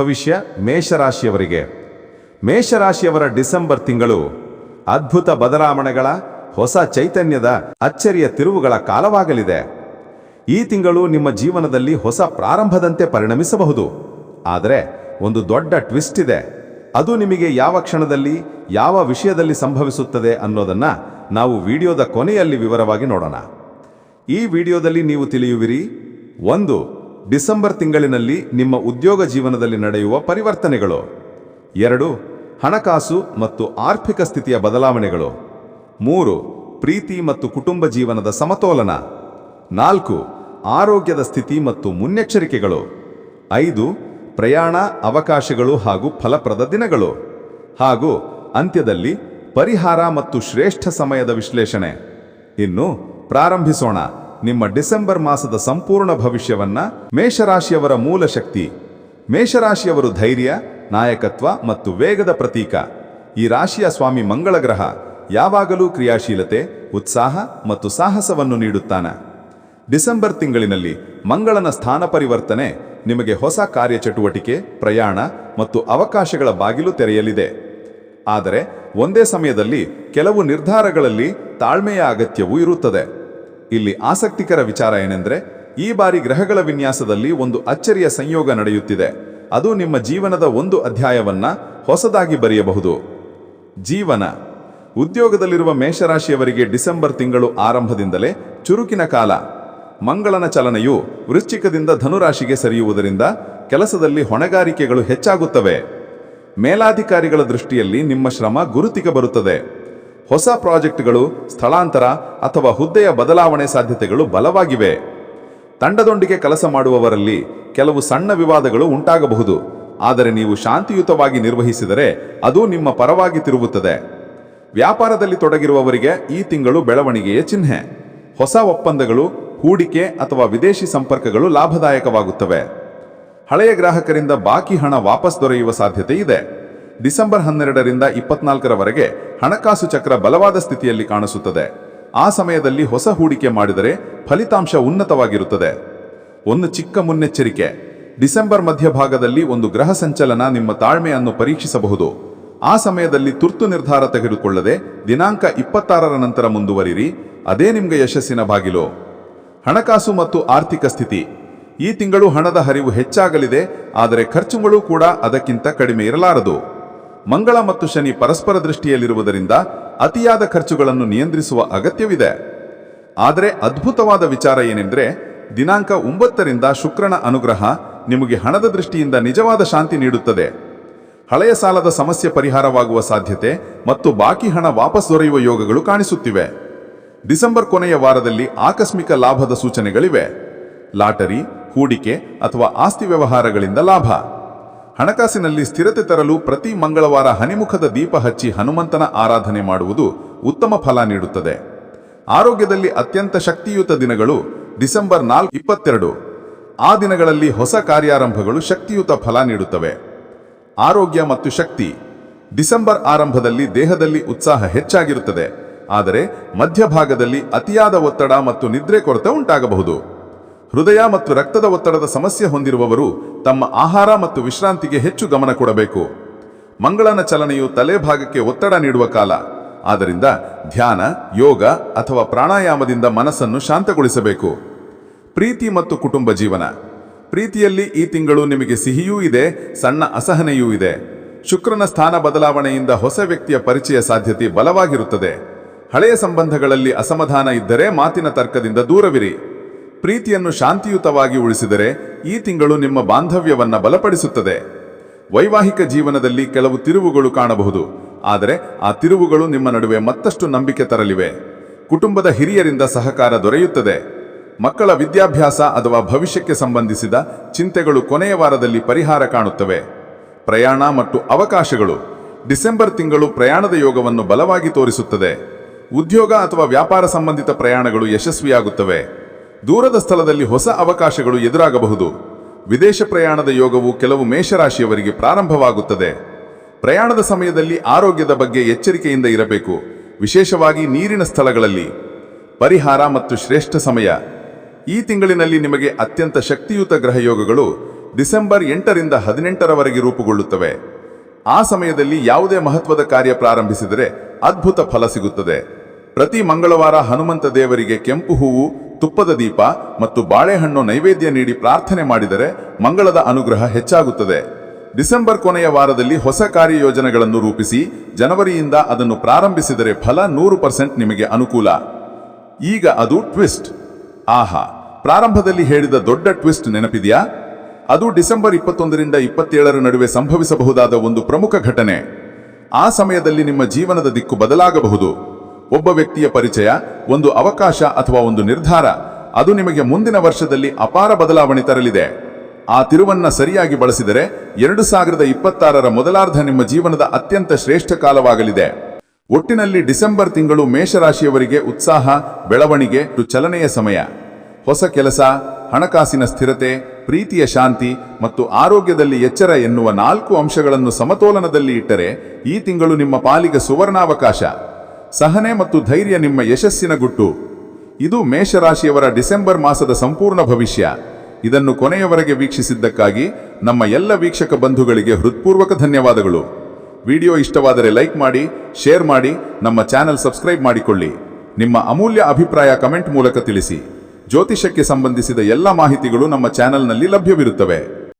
ಭವಿಷ್ಯ ಮೇಷರಾಶಿಯವರಿಗೆ. ಮೇಷರಾಶಿಯವರ ಡಿಸೆಂಬರ್ ತಿಂಗಳು ಅದ್ಭುತ ಬದಲಾವಣೆಗಳ, ಹೊಸ ಚೈತನ್ಯದ ಅಚ್ಚರಿಯ ತಿರುವುಗಳ ಕಾಲವಾಗಲಿದೆ. ಈ ತಿಂಗಳು ನಿಮ್ಮ ಜೀವನದಲ್ಲಿ ಹೊಸ ಪ್ರಾರಂಭದಂತೆ ಪರಿಣಮಿಸಬಹುದು. ಆದರೆ ಒಂದು ದೊಡ್ಡ ಟ್ವಿಸ್ಟ್ ಇದೆ. ಅದು ನಿಮಗೆ ಯಾವ ಕ್ಷಣದಲ್ಲಿ, ಯಾವ ವಿಷಯದಲ್ಲಿ ಸಂಭವಿಸುತ್ತದೆ ಅನ್ನೋದನ್ನ ನಾವು ವಿಡಿಯೋದ ಕೊನೆಯಲ್ಲಿ ವಿವರವಾಗಿ ನೋಡೋಣ. ಈ ವಿಡಿಯೋದಲ್ಲಿ ನೀವು ತಿಳಿಯುವಿರಿ, ಒಂದು ಡಿಸೆಂಬರ್ ತಿಂಗಳಿನಲ್ಲಿ ನಿಮ್ಮ ಉದ್ಯೋಗ ಜೀವನದಲ್ಲಿ ನಡೆಯುವ ಪರಿವರ್ತನೆಗಳು. ಎರಡು, ಹಣಕಾಸು ಮತ್ತು ಆರ್ಥಿಕ ಸ್ಥಿತಿಯ ಬದಲಾವಣೆಗಳು. ಮೂರು, ಪ್ರೀತಿ ಮತ್ತು ಕುಟುಂಬ ಜೀವನದ ಸಮತೋಲನ. ನಾಲ್ಕು, ಆರೋಗ್ಯದ ಸ್ಥಿತಿ ಮತ್ತು ಮುನ್ನೆಚ್ಚರಿಕೆಗಳು. ಐದು, ಪ್ರಯಾಣ, ಅವಕಾಶಗಳು ಹಾಗೂ ಫಲಪ್ರದ ದಿನಗಳು. ಹಾಗೂ ಅಂತ್ಯದಲ್ಲಿ ಪರಿಹಾರ ಮತ್ತು ಶ್ರೇಷ್ಠ ಸಮಯದ ವಿಶ್ಲೇಷಣೆ. ಇನ್ನು ಪ್ರಾರಂಭಿಸೋಣ. ನಿಮ್ಮ ಡಿಸೆಂಬರ್ ಮಾಸದ ಸಂಪೂರ್ಣ ಭವಿಷ್ಯವನ್ನ ಮೇಷರಾಶಿಯವರ ಮೂಲ ಶಕ್ತಿ ಮೇಷರಾಶಿಯವರು ಧೈರ್ಯ, ನಾಯಕತ್ವ ಮತ್ತು ವೇಗದ ಪ್ರತೀಕ. ಈ ರಾಶಿಯ ಸ್ವಾಮಿ ಮಂಗಳ ಗ್ರಹ ಯಾವಾಗಲೂ ಕ್ರಿಯಾಶೀಲತೆ, ಉತ್ಸಾಹ ಮತ್ತು ಸಾಹಸವನ್ನು ನೀಡುತ್ತಾನೆ. ಡಿಸೆಂಬರ್ ತಿಂಗಳಿನಲ್ಲಿ ಮಂಗಳನ ಸ್ಥಾನ ಪರಿವರ್ತನೆ ನಿಮಗೆ ಹೊಸ ಕಾರ್ಯಚಟುವಟಿಕೆ, ಪ್ರಯಾಣ ಮತ್ತು ಅವಕಾಶಗಳ ಬಾಗಿಲು ತೆರೆಯಲಿದೆ. ಆದರೆ ಒಂದೇ ಸಮಯದಲ್ಲಿ ಕೆಲವು ನಿರ್ಧಾರಗಳಲ್ಲಿ ತಾಳ್ಮೆಯ ಅಗತ್ಯವೂ ಇರುತ್ತದೆ. ಇಲ್ಲಿ ಆಸಕ್ತಿಕರ ವಿಚಾರ ಏನೆಂದರೆ, ಈ ಬಾರಿ ಗ್ರಹಗಳ ವಿನ್ಯಾಸದಲ್ಲಿ ಒಂದು ಅಚ್ಚರಿಯ ಸಂಯೋಗ ನಡೆಯುತ್ತಿದೆ. ಅದು ನಿಮ್ಮ ಜೀವನದ ಒಂದು ಅಧ್ಯಾಯವನ್ನ ಹೊಸದಾಗಿ ಬರೆಯಬಹುದು. ಜೀವನ. ಉದ್ಯೋಗದಲ್ಲಿರುವ ಮೇಷರಾಶಿಯವರಿಗೆ ಡಿಸೆಂಬರ್ ತಿಂಗಳು ಆರಂಭದಿಂದಲೇ ಚುರುಕಿನ ಕಾಲ. ಮಂಗಳನ ಚಲನೆಯು ವೃಶ್ಚಿಕದಿಂದ ಧನುರಾಶಿಗೆ ಸರಿಯುವುದರಿಂದ ಕೆಲಸದಲ್ಲಿ ಹೊಣೆಗಾರಿಕೆಗಳು ಹೆಚ್ಚಾಗುತ್ತವೆ. ಮೇಲಾಧಿಕಾರಿಗಳ ದೃಷ್ಟಿಯಲ್ಲಿ ನಿಮ್ಮ ಶ್ರಮ ಗುರುತಿಗೆ ಬರುತ್ತದೆ. ಹೊಸ ಪ್ರಾಜೆಕ್ಟ್ಗಳು, ಸ್ಥಳಾಂತರ ಅಥವಾ ಹುದ್ದೆಯ ಬದಲಾವಣೆ ಸಾಧ್ಯತೆಗಳು ಬಲವಾಗಿವೆ. ತಂಡದೊಂದಿಗೆ ಕೆಲಸ ಮಾಡುವವರಲ್ಲಿ ಕೆಲವು ಸಣ್ಣ ವಿವಾದಗಳು ಉಂಟಾಗಬಹುದು. ಆದರೆ ನೀವು ಶಾಂತಿಯುತವಾಗಿ ನಿರ್ವಹಿಸಿದರೆ ಅದು ನಿಮ್ಮ ಪರವಾಗಿ ತಿರುಗುತ್ತದೆ ವ್ಯಾಪಾರದಲ್ಲಿ ತೊಡಗಿರುವವರಿಗೆ ಈ ತಿಂಗಳು ಬೆಳವಣಿಗೆಯ ಚಿಹ್ನೆ. ಹೊಸ ಒಪ್ಪಂದಗಳು, ಹೂಡಿಕೆ ಅಥವಾ ವಿದೇಶಿ ಸಂಪರ್ಕಗಳು ಲಾಭದಾಯಕವಾಗುತ್ತವೆ. ಹಳೆಯ ಗ್ರಾಹಕರಿಂದ ಬಾಕಿ ಹಣ ವಾಪಸ್ ದೊರೆಯುವ ಸಾಧ್ಯತೆ ಇದೆ. ಡಿಸೆಂಬರ್ ಹನ್ನೆರಡರಿಂದ ಇಪ್ಪತ್ನಾಲ್ಕರವರೆಗೆ ಹಣಕಾಸು ಚಕ್ರ ಬಲವಾದ ಸ್ಥಿತಿಯಲ್ಲಿ ಕಾಣಿಸುತ್ತದೆ. ಆ ಸಮಯದಲ್ಲಿ ಹೊಸ ಹೂಡಿಕೆ ಮಾಡಿದರೆ ಫಲಿತಾಂಶ ಉನ್ನತವಾಗಿರುತ್ತದೆ. ಒಂದು ಚಿಕ್ಕ ಮುನ್ನೆಚ್ಚರಿಕೆ. ಡಿಸೆಂಬರ್ ಮಧ್ಯಭಾಗದಲ್ಲಿ ಒಂದು ಗ್ರಹ ಸಂಚಲನ ನಿಮ್ಮ ತಾಳ್ಮೆಯನ್ನು ಪರೀಕ್ಷಿಸಬಹುದು. ಆ ಸಮಯದಲ್ಲಿ ತುರ್ತು ನಿರ್ಧಾರ ತೆಗೆದುಕೊಳ್ಳದೆ ದಿನಾಂಕ ಇಪ್ಪತ್ತಾರರ ನಂತರ ಮುಂದುವರಿರಿ ಅದೇ ನಿಮಗೆ ಯಶಸ್ಸಿನ ಬಾಗಿಲು. ಹಣಕಾಸು ಮತ್ತು ಆರ್ಥಿಕ ಸ್ಥಿತಿ. ಈ ತಿಂಗಳು ಹಣದ ಹರಿವು ಹೆಚ್ಚಾಗಲಿದೆ, ಆದರೆ ಖರ್ಚುಗಳು ಕೂಡ ಅದಕ್ಕಿಂತ ಕಡಿಮೆ ಇರಲಾರದು. ಮಂಗಳ ಮತ್ತು ಶನಿ ಪರಸ್ಪರ ದೃಷ್ಟಿಯಲ್ಲಿರುವುದರಿಂದ ಅತಿಯಾದ ಖರ್ಚುಗಳನ್ನು ನಿಯಂತ್ರಿಸುವ ಅಗತ್ಯವಿದೆ. ಆದರೆ ಅದ್ಭುತವಾದ ವಿಚಾರ ಏನೆಂದರೆ, ದಿನಾಂಕ ಒಂಬತ್ತರಿಂದ ಶುಕ್ರನ ಅನುಗ್ರಹ ನಿಮಗೆ ಹಣದ ದೃಷ್ಟಿಯಿಂದ ನಿಜವಾದ ಶಾಂತಿ ನೀಡುತ್ತದೆ. ಹಳೆಯ ಸಾಲದ ಸಮಸ್ಯೆ ಪರಿಹಾರವಾಗುವ ಸಾಧ್ಯತೆ ಮತ್ತು ಬಾಕಿ ಹಣ ವಾಪಸ್ ದೊರೆಯುವ ಯೋಗಗಳು ಕಾಣಿಸುತ್ತಿವೆ. ಡಿಸೆಂಬರ್ ಕೊನೆಯ ವಾರದಲ್ಲಿ ಆಕಸ್ಮಿಕ ಲಾಭದ ಸೂಚನೆಗಳಿವೆ. ಲಾಟರಿ, ಹೂಡಿಕೆ ಅಥವಾ ಆಸ್ತಿ ವ್ಯವಹಾರಗಳಿಂದ ಲಾಭ. ಹಣಕಾಸಿನಲ್ಲಿ ಸ್ಥಿರತೆ ತರಲು ಪ್ರತಿ ಮಂಗಳವಾರ ಹನಿಮುಖದ ದೀಪ ಹಚ್ಚಿ ಹನುಮಂತನ ಆರಾಧನೆ ಮಾಡುವುದು ಉತ್ತಮ ಫಲ ನೀಡುತ್ತದೆ. ಆರೋಗ್ಯದಲ್ಲಿ ಅತ್ಯಂತ ಶಕ್ತಿಯುತ ದಿನಗಳು ಡಿಸೆಂಬರ್ ನಾಲ್ಕು ಇಪ್ಪತ್ತೆರಡು. ಆ ದಿನಗಳಲ್ಲಿ ಹೊಸ ಕಾರ್ಯಾರಂಭಗಳು ಶಕ್ತಿಯುತ ಫಲ ನೀಡುತ್ತವೆ. ಆರೋಗ್ಯ ಮತ್ತು ಶಕ್ತಿ. ಡಿಸೆಂಬರ್ ಆರಂಭದಲ್ಲಿ ದೇಹದಲ್ಲಿ ಉತ್ಸಾಹ ಹೆಚ್ಚಾಗಿರುತ್ತದೆ. ಆದರೆ ಮಧ್ಯಭಾಗದಲ್ಲಿ ಅತಿಯಾದ ಒತ್ತಡ ಮತ್ತು ನಿದ್ರೆ ಕೊರತೆ ಉಂಟಾಗಬಹುದು. ಹೃದಯ ಮತ್ತು ರಕ್ತದ ಒತ್ತಡದ ಸಮಸ್ಯೆ ಹೊಂದಿರುವವರು ತಮ್ಮ ಆಹಾರ ಮತ್ತು ವಿಶ್ರಾಂತಿಗೆ ಹೆಚ್ಚು ಗಮನ ಕೊಡಬೇಕು. ಮಂಗಳನ ಚಲನೆಯು ತಲೆಭಾಗಕ್ಕೆ ಒತ್ತಡ ನೀಡುವ ಕಾಲ. ಆದ್ದರಿಂದ ಧ್ಯಾನ, ಯೋಗ ಅಥವಾ ಪ್ರಾಣಾಯಾಮದಿಂದ ಮನಸ್ಸನ್ನು ಶಾಂತಗೊಳಿಸಬೇಕು. ಪ್ರೀತಿ ಮತ್ತು ಕುಟುಂಬ ಜೀವನ. ಪ್ರೀತಿಯಲ್ಲಿ ಈ ತಿಂಗಳು ನಿಮಗೆ ಸಿಹಿಯೂ ಇದೆ, ಸಣ್ಣ ಅಸಹನೆಯೂ ಇದೆ. ಶುಕ್ರನ ಸ್ಥಾನ ಬದಲಾವಣೆಯಿಂದ ಹೊಸ ವ್ಯಕ್ತಿಯ ಪರಿಚಯ ಸಾಧ್ಯತೆ ಬಲವಾಗಿರುತ್ತದೆ. ಹಳೆಯ ಸಂಬಂಧಗಳಲ್ಲಿ ಅಸಮಾಧಾನ ಇದ್ದರೆ ಮಾತಿನ ತರ್ಕದಿಂದ ದೂರವಿರಿ. ಪ್ರೀತಿಯನ್ನು ಶಾಂತಿಯುತವಾಗಿ ಉಳಿಸಿದರೆ ಈ ತಿಂಗಳು ನಿಮ್ಮ ಬಾಂಧವ್ಯವನ್ನು ಬಲಪಡಿಸುತ್ತದೆ. ವೈವಾಹಿಕ ಜೀವನದಲ್ಲಿ ಕೆಲವು ತಿರುವುಗಳು ಕಾಣಬಹುದು. ಆದರೆ ಆ ತಿರುವುಗಳು ನಿಮ್ಮ ನಡುವೆ ಮತ್ತಷ್ಟು ನಂಬಿಕೆ ತರಲಿವೆ. ಕುಟುಂಬದ ಹಿರಿಯರಿಂದ ಸಹಕಾರ ದೊರೆಯುತ್ತದೆ. ಮಕ್ಕಳ ವಿದ್ಯಾಭ್ಯಾಸ ಅಥವಾ ಭವಿಷ್ಯಕ್ಕೆ ಸಂಬಂಧಿಸಿದ ಚಿಂತೆಗಳು ಕೊನೆಯ ವಾರದಲ್ಲಿ ಪರಿಹಾರ ಕಾಣುತ್ತವೆ. ಪ್ರಯಾಣ ಮತ್ತು ಅವಕಾಶಗಳು. ಡಿಸೆಂಬರ್ ತಿಂಗಳು ಪ್ರಯಾಣದ ಯೋಗವನ್ನು ಬಲವಾಗಿ ತೋರಿಸುತ್ತದೆ. ಉದ್ಯೋಗ ಅಥವಾ ವ್ಯಾಪಾರ ಸಂಬಂಧಿತ ಪ್ರಯಾಣಗಳು ಯಶಸ್ವಿಯಾಗುತ್ತವೆ. ದೂರದ ಸ್ಥಳದಲ್ಲಿ ಹೊಸ ಅವಕಾಶಗಳು ಎದುರಾಗಬಹುದು. ವಿದೇಶ ಪ್ರಯಾಣದ ಯೋಗವು ಕೆಲವು ಮೇಷರಾಶಿಯವರಿಗೆ ಪ್ರಾರಂಭವಾಗುತ್ತದೆ. ಪ್ರಯಾಣದ ಸಮಯದಲ್ಲಿ ಆರೋಗ್ಯದ ಬಗ್ಗೆ ಎಚ್ಚರಿಕೆಯಿಂದ ಇರಬೇಕು. ವಿಶೇಷವಾಗಿ ನೀರಿನ ಸ್ಥಳಗಳಲ್ಲಿ. ಪರಿಹಾರ ಮತ್ತು ಶ್ರೇಷ್ಠ ಸಮಯ. ಈ ತಿಂಗಳಿನಲ್ಲಿ ನಿಮಗೆ ಅತ್ಯಂತ ಶಕ್ತಿಯುತ ಗ್ರಹಯೋಗಗಳು ಡಿಸೆಂಬರ್ ಎಂಟರಿಂದ ಹದಿನೆಂಟರವರೆಗೆ ರೂಪುಗೊಳ್ಳುತ್ತವೆ. ಆ ಸಮಯದಲ್ಲಿ ಯಾವುದೇ ಮಹತ್ವದ ಕಾರ್ಯ ಪ್ರಾರಂಭಿಸಿದರೆ ಅದ್ಭುತ ಫಲ ಸಿಗುತ್ತದೆ. ಪ್ರತಿ ಮಂಗಳವಾರ ಹನುಮಂತ ದೇವರಿಗೆ ಕೆಂಪು ಹೂವು ತುಪ್ಪದ ದೀಪ ಮತ್ತು ಬಾಳೆಹಣ್ಣು ನೈವೇದ್ಯ ನೀಡಿ ಪ್ರಾರ್ಥನೆ ಮಾಡಿದರೆ ಮಂಗಳದ ಅನುಗ್ರಹ ಹೆಚ್ಚಾಗುತ್ತದೆ. ಡಿಸೆಂಬರ್ ಕೊನೆಯ ವಾರದಲ್ಲಿ ಹೊಸ ಕಾರ್ಯಯೋಜನೆಗಳನ್ನು ರೂಪಿಸಿ ಜನವರಿಯಿಂದ ಅದನ್ನು ಪ್ರಾರಂಭಿಸಿದರೆ ಫಲ ನೂರು ಪರ್ಸೆಂಟ್ ನಿಮಗೆ ಅನುಕೂಲ. ಈಗ ಅದು ಟ್ವಿಸ್ಟ್. ಆಹಾ, ಪ್ರಾರಂಭದಲ್ಲಿ ಹೇಳಿದ ದೊಡ್ಡ ಟ್ವಿಸ್ಟ್ ನೆನಪಿದೆಯಾ? ಅದು ಡಿಸೆಂಬರ್ ಇಪ್ಪತ್ತೊಂದರಿಂದ ಇಪ್ಪತ್ತೇಳರ ನಡುವೆ ಸಂಭವಿಸಬಹುದಾದ ಒಂದು ಪ್ರಮುಖ ಘಟನೆ. ಆ ಸಮಯದಲ್ಲಿ ನಿಮ್ಮ ಜೀವನದ ದಿಕ್ಕು ಬದಲಾಗಬಹುದು. ಒಬ್ಬ ವ್ಯಕ್ತಿಯ ಪರಿಚಯ, ಒಂದು ಅವಕಾಶ ಅಥವಾ ಒಂದು ನಿರ್ಧಾರ, ಅದು ನಿಮಗೆ ಮುಂದಿನ ವರ್ಷದಲ್ಲಿ ಅಪಾರ ಬದಲಾವಣೆ ತರಲಿದೆ. ಆ ತಿರುವನ್ನ ಸರಿಯಾಗಿ ಬಳಸಿದರೆ ಎರಡು ಸಾವಿರದ ಇಪ್ಪತ್ತಾರರ ಮೊದಲಾರ್ಧ ನಿಮ್ಮ ಜೀವನದ ಅತ್ಯಂತ ಶ್ರೇಷ್ಠ ಕಾಲವಾಗಲಿದೆ. ಒಟ್ಟಿನಲ್ಲಿ ಡಿಸೆಂಬರ್ ತಿಂಗಳು ಮೇಷರಾಶಿಯವರಿಗೆ ಉತ್ಸಾಹ, ಬೆಳವಣಿಗೆ ಚಲನೆಯ ಸಮಯ. ಹೊಸ ಕೆಲಸ, ಹಣಕಾಸಿನ ಸ್ಥಿರತೆ, ಪ್ರೀತಿಯ ಶಾಂತಿ ಮತ್ತು ಆರೋಗ್ಯದಲ್ಲಿ ಎಚ್ಚರ ಎನ್ನುವ ನಾಲ್ಕು ಅಂಶಗಳನ್ನು ಸಮತೋಲನದಲ್ಲಿ ಇಟ್ಟರೆ ಈ ತಿಂಗಳು ನಿಮ್ಮ ಪಾಲಿಗೆ ಸುವರ್ಣಾವಕಾಶ. ಸಹನೆ ಮತ್ತು ಧೈರ್ಯ ನಿಮ್ಮ ಯಶಸ್ಸಿನ ಗುಟ್ಟು. ಇದು ಮೇಷರಾಶಿಯವರ ಡಿಸೆಂಬರ್ ಮಾಸದ ಸಂಪೂರ್ಣ ಭವಿಷ್ಯ. ಇದನ್ನು ಕೊನೆಯವರೆಗೆ ವೀಕ್ಷಿಸಿದ್ದಕ್ಕಾಗಿ ನಮ್ಮ ಎಲ್ಲ ವೀಕ್ಷಕ ಬಂಧುಗಳಿಗೆ ಹೃತ್ಪೂರ್ವಕ ಧನ್ಯವಾದಗಳು. ವಿಡಿಯೋ ಇಷ್ಟವಾದರೆ ಲೈಕ್ ಮಾಡಿ, ಶೇರ್ ಮಾಡಿ, ನಮ್ಮ ಚಾನೆಲ್ ಸಬ್ಸ್ಕ್ರೈಬ್ ಮಾಡಿಕೊಳ್ಳಿ. ನಿಮ್ಮ ಅಮೂಲ್ಯ ಅಭಿಪ್ರಾಯ ಕಮೆಂಟ್ ಮೂಲಕ ತಿಳಿಸಿ. ಜ್ಯೋತಿಷಕ್ಕೆ ಸಂಬಂಧಿಸಿದ ಎಲ್ಲ ಮಾಹಿತಿಗಳು ನಮ್ಮ ಚಾನೆಲ್ನಲ್ಲಿ ಲಭ್ಯವಿರುತ್ತವೆ.